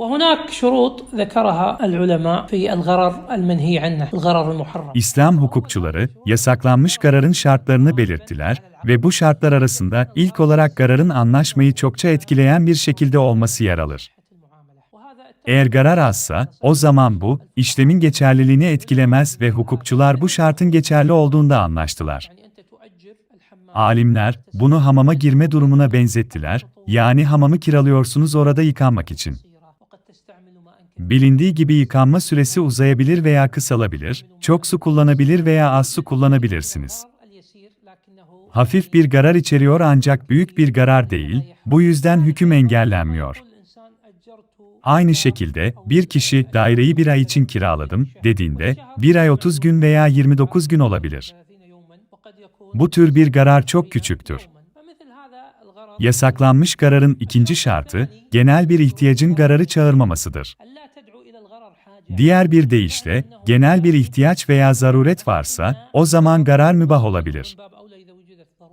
وهناك شروط ذكرها العلماء في الغرر المنهي عنه، الغرر المحرم. İslam hukukçuları, yasaklanmış kararın şartlarını belirttiler ve bu şartlar arasında ilk olarak kararın anlaşmayı çokça etkileyen bir şekilde olması yer alır. Eğer karar azsa, o zaman bu, işlemin geçerliliğini etkilemez ve hukukçular bu şartın geçerli olduğunda anlaştılar. Alimler, bunu hamama girme durumuna benzettiler, yani hamamı kiralıyorsunuz orada yıkanmak için. Bilindiği gibi yıkanma süresi uzayabilir veya kısalabilir, çok su kullanabilir veya az su kullanabilirsiniz. Hafif bir garar içeriyor ancak büyük bir garar değil, bu yüzden hüküm engellenmiyor. Aynı şekilde, bir kişi daireyi bir ay için kiraladım dediğinde, bir ay 30 gün veya 29 gün olabilir. Bu tür bir garar çok küçüktür. Yasaklanmış kararın ikinci şartı, genel bir ihtiyacın kararı çağırmamasıdır. Diğer bir deyişle, genel bir ihtiyaç veya zaruret varsa, o zaman karar mübah olabilir.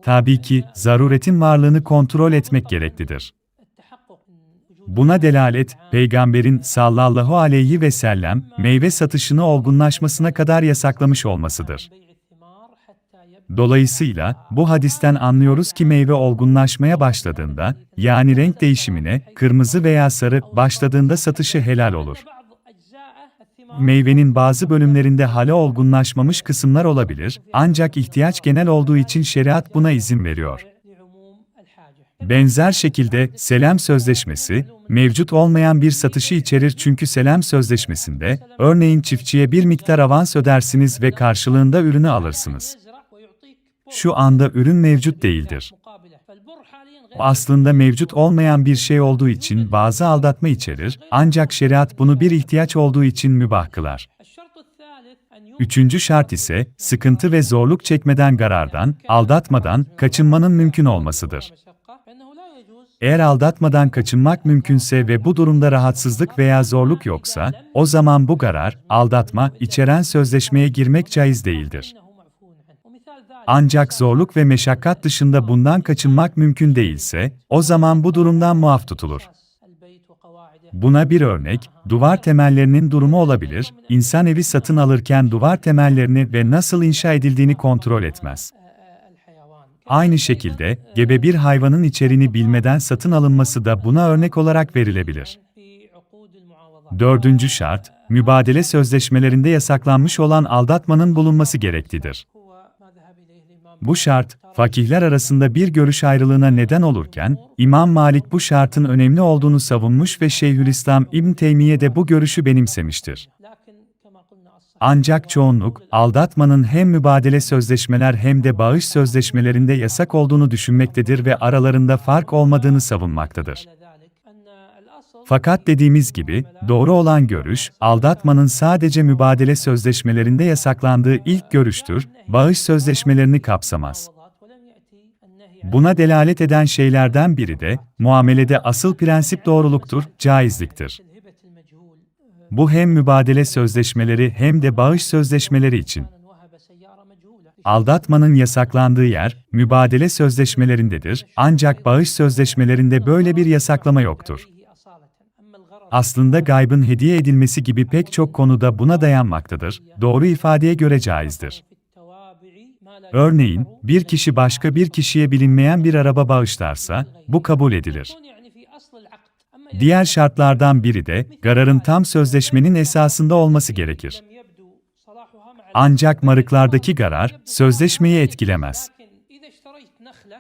Tabii ki, zaruretin varlığını kontrol etmek gereklidir. Buna delalet, Peygamberin sallallahu aleyhi ve sellem, meyve satışını olgunlaşmasına kadar yasaklamış olmasıdır. Dolayısıyla, bu hadisten anlıyoruz ki meyve olgunlaşmaya başladığında, yani renk değişimine, kırmızı veya sarı, başladığında satışı helal olur. Meyvenin bazı bölümlerinde hala olgunlaşmamış kısımlar olabilir, ancak ihtiyaç genel olduğu için şeriat buna izin veriyor. Benzer şekilde, selam sözleşmesi, mevcut olmayan bir satışı içerir çünkü selam sözleşmesinde, örneğin çiftçiye bir miktar avans ödersiniz ve karşılığında ürünü alırsınız. Şu anda ürün mevcut değildir. Aslında mevcut olmayan bir şey olduğu için bazı aldatma içerir, ancak şeriat bunu bir ihtiyaç olduğu için mübah kılar. Üçüncü şart ise, sıkıntı ve zorluk çekmeden karardan, aldatmadan, kaçınmanın mümkün olmasıdır. Eğer aldatmadan kaçınmak mümkünse ve bu durumda rahatsızlık veya zorluk yoksa, o zaman bu karar, aldatma, içeren sözleşmeye girmek caiz değildir. Ancak zorluk ve meşakkat dışında bundan kaçınmak mümkün değilse, o zaman bu durumdan muaf tutulur. Buna bir örnek, duvar temellerinin durumu olabilir, insan evi satın alırken duvar temellerini ve nasıl inşa edildiğini kontrol etmez. Aynı şekilde, gebe bir hayvanın içeriğini bilmeden satın alınması da buna örnek olarak verilebilir. Dördüncü şart, mübadele sözleşmelerinde yasaklanmış olan aldatmanın bulunması gereklidir. Bu şart, fakihler arasında bir görüş ayrılığına neden olurken, İmam Malik bu şartın önemli olduğunu savunmuş ve Şeyhülislam İbn Teymiye de bu görüşü benimsemiştir. Ancak çoğunluk, aldatmanın hem mübadele sözleşmeler hem de bağış sözleşmelerinde yasak olduğunu düşünmektedir ve aralarında fark olmadığını savunmaktadır. Fakat dediğimiz gibi, doğru olan görüş, aldatmanın sadece mübadele sözleşmelerinde yasaklandığı ilk görüştür, bağış sözleşmelerini kapsamaz. Buna delalet eden şeylerden biri de, muamelede asıl prensip doğruluktur, caizliktir. Bu hem mübadele sözleşmeleri hem de bağış sözleşmeleri için. Aldatmanın yasaklandığı yer, mübadele sözleşmelerindedir, ancak bağış sözleşmelerinde böyle bir yasaklama yoktur. Aslında gaybın hediye edilmesi gibi pek çok konuda buna dayanmaktadır, doğru ifadeye göre caizdir. Örneğin, bir kişi başka bir kişiye bilinmeyen bir araba bağışlarsa, bu kabul edilir. Diğer şartlardan biri de, kararın tam sözleşmenin esasında olması gerekir. Ancak marıklardaki karar, sözleşmeyi etkilemez.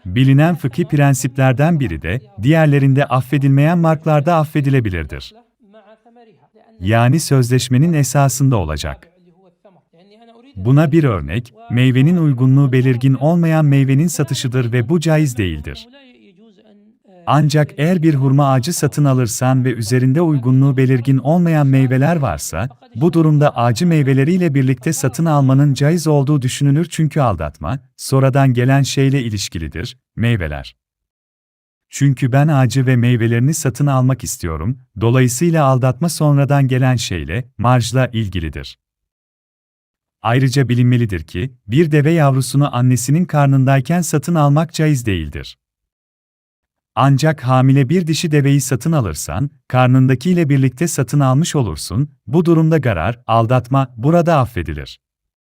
Bilinen fıkhi prensiplerden biri de, diğerlerinde affedilmeyen marklarda affedilebilirdir. Yani sözleşmenin esasında olacak. Buna bir örnek, meyvenin uygunluğu belirgin olmayan meyvenin satışıdır ve bu caiz değildir. Ancak eğer bir hurma ağacı satın alırsan ve üzerinde uygunluğu belirgin olmayan meyveler varsa, bu durumda ağacı meyveleriyle birlikte satın almanın caiz olduğu düşünülür çünkü aldatma, sonradan gelen şeyle ilişkilidir, meyveler. Çünkü ben ağacı ve meyvelerini satın almak istiyorum, dolayısıyla aldatma sonradan gelen şeyle, marjla ilgilidir. Ayrıca bilinmelidir ki, bir deve yavrusunu annesinin karnındayken satın almak caiz değildir. Ancak hamile bir dişi deveyi satın alırsan, karnındakiyle birlikte satın almış olursun, bu durumda garar, aldatma burada affedilir.